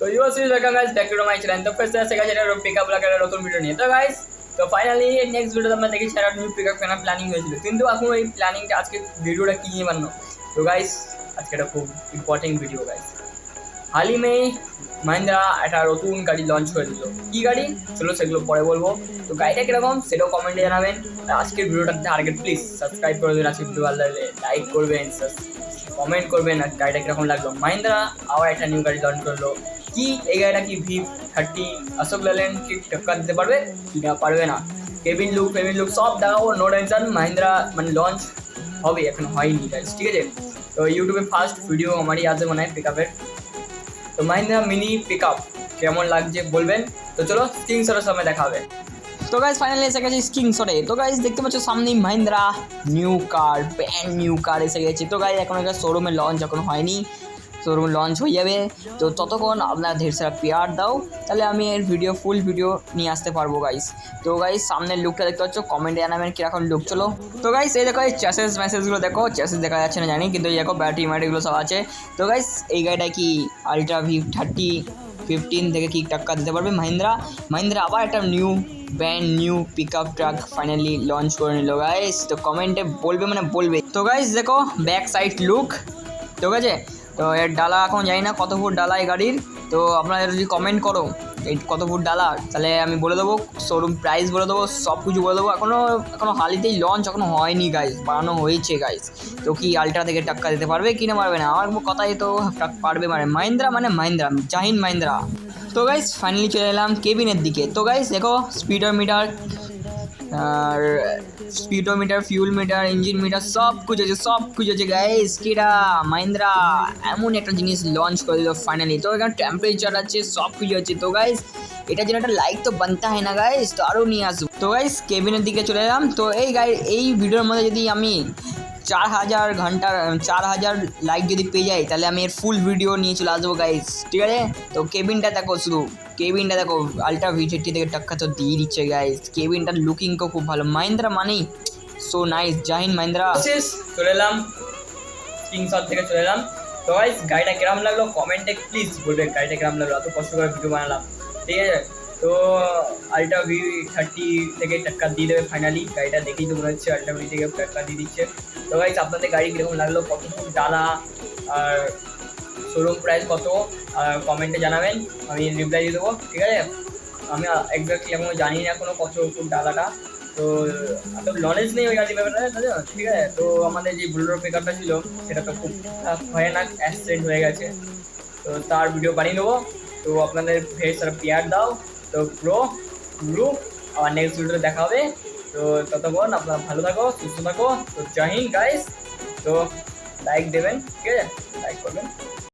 তো you see welcome guys back to my channel তো first আছে গাইস এটা পিকআপ লাগার নতুন ভিডিও নিয়ে তো গাইস তো ফাইনালি নেক্সট ভিডিওতে আমরা দেখেছি একটা নিউ পিকআপ কেনার প্ল্যানিং হয়েছিল কিন্তু এখন ওই প্ল্যানিংটা আজকে ভিডিওটা কি নিয়ে বানানো? তো গাইস আজকে একটা খুব ইম্পর্টেন্ট ভিডিও গাইস হালি মে মাহিন্দ্রা একটা নতুন গাড়ি লঞ্চ করে দিল। কি গাড়ি? চলো সেগুলো পরে বলব। তো গাড়িটা কীরকম? সেটাও কমেন্টে জানাবেন। আর আজকের ভিডিওটা টার্গেট প্লিজ সাবস্ক্রাইব করে দেবেন। আজকে ভিডিও ভালো লাইক করবেন কমেন্ট করবেন। আর গাড়িটা কীরকম লাগল? মাহিন্দ্রা আবার একটা নিউ গাড়ি লঞ্চ করল। কি এই গাড়িটা কি ভি থার্টি অশোক লেল্যান্ড কি টক্কর দিতে পারবে? কি পারবে না। কেবিন লুক ফেবিন লুক সব দেখাবো নো টেনশন মাহিন্দ্রা মানে লঞ্চ হবে, এখন হয়নি গাইজ ঠিক আছে? তো ইউটিউবে ফার্স্ট ভিডিও আমারই আছে মনে হয় পিক তো মাহিন্দ্রা মিনি পিক আপ কেমন লাগছে বলবেন? তো চলো স্ক্রিনশটের সময় দেখাবে। তো গাইজ ফাইনালি এসে গেছে স্ক্রিনশটে তো গাইজ দেখতে পাচ্ছ সামনেই Mahindra new car brand new car এসে গেছে। তো গাইজ এখন একটা শোরুমে লঞ্চ এখন হয়নি। শোরুম লঞ্চ হয়ে যাবে। তো ততক্ষণ আপনার ঢের সারা পেয়ার দাও, তাহলে আমি এর ভিডিও ফুল ভিডিও নিয়ে আসতে পারব গাইস তো গাইস সামনের লুকটা দেখতে পাচ্ছ কমেন্টে জানাবেন কীরকম লুক চলো। তো গাইস এই দেখো, এই চ্যাসেস ম্যাসেজগুলো দেখো চ্যাসেস দেখা যাচ্ছে না, জানি, কিন্তু এই দেখো ব্যাটারি ম্যাটারিগুলো সব আছে। তো গাইস এই গাড়িটা কি আলট্রা ভি থার্টি ফিফটিন থেকে কি টাক্কা দিতে পারবে মাহিন্দ্রা মাহিন্দ্রা আবার একটা new brand new pickup truck finally launch করে নিল গাইস তো কমেন্টে বলবে মানে বলবে। তো গাইস দেখো ব্যাক সাইড লুক ঠিক আছে? তো এর ডালা এখন জানি না কত ফুট ডালা এই গাড়ির। তো আপনারা যদি কমেন্ট করো এই কত ফুট ডালা, তাহলে আমি বলে দেবো শোরুম প্রাইস বলে দেবো সব কিছু বলে দেবো। এখনও এখনও হালিতেই লঞ্চ এখনও হয়নি গাইজ বানানো হয়েছে গাইজ তো কি আলট্রা থেকে টাক্কা দিতে পারবে, কি না পারবে না? আমার কথাই তো পারবে মানে মাহিন্দ্রা মানে মাহিন্দ্রা জাহিন মাহিন্দ্রা তো গাইজ ফাইনালি চলে এলাম কেবিনের দিকে। তো গাইজ দেখো স্পিডার মিটার আর speedometer fuel meter engine meter সব কিছু আছে সব কিছু আছে গাইস কিরা, মাহিন্দ্রা এমন একটা জিনিস লঞ্চ করে দিল ফাইনালি তো এখানে টেম্পারেচার আছে, সব কিছু আছে। তো গাইস এটা যেন একটা লাইক তো বানতে হয় না গাইস তো আরও নিয়ে আসব। তো গাইস কেবিনের দিকে চলে এলাম। তো এই গাই এই ভিডিওর মধ্যে যদি আমি চার হাজার ঘণ্টার চার হাজার লাইক যদি পেয়ে যাই তাহলে আমি এর ফুল ভিডিও নিয়ে চলে আসব গাইস ঠিক আছে? তো কেবিনটা দেখো শুধু। কেবিনটা দেখো আলট্রা ভি থার্টি থেকে টাক্কা তো দিয়ে দিচ্ছে গাইস কেবিনটার লুকিংও খুব ভালো। মাহিন্দ্রা মানেই সো নাইস জাহিন মাহিন্দ্রা। চলে এলাম। স্ক্রিনশট থেকে চলে এলাম। তো গাইস গাড়িটা কিরম লাগল? কমেন্টে প্লিজ বলবে গাড়িটা কিরম লাগল? এত কষ্ট করে ভিডিও বানালাম। ঠিক আছে? তো আলট্রা ভি থার্টি থেকে টাক্কা দিয়ে দেবে ফাইনালি গাড়িটা দেখেই তো মনে হচ্ছে আলট্রা ভি থেকে টাক্কা দিয়ে দিচ্ছে। তো গাইস আপনাদের গাড়ি কীরকম লাগল? কত ফুট ডালা আর শোরুম প্রাইস কত? আর কমেন্টে জানাবেন, আমি রিপ্লাই দিয়ে দেবো, ঠিক আছে? আমি এক্স্যাক্টলি এখনও জানি না কোনো কত ফুট ডালাটা তো, এত নলেজ নেই ওই গাড়ির ব্যাপারে ঠিক আছে? তো আমাদের যে বুলোর পিকআপটা ছিল, সেটা তো খুব ভয়ানক অ্যাক্সিডেন্ট হয়ে গেছে। তো তার ভিডিও বানিয়ে নেব তো আপনাদের ভেজ সারা পেয়ার দাও। তো ব্রো গ্রুপ আবার নেক্সট ভিডিওতে দেখা হবে। তো ততক্ষণ আপনারা ভালো থাকো, সুস্থ থাকো। তো জয় হিন্দ গাইস তো লাইক দেবেন, ঠিক আছে? লাইক করবেন।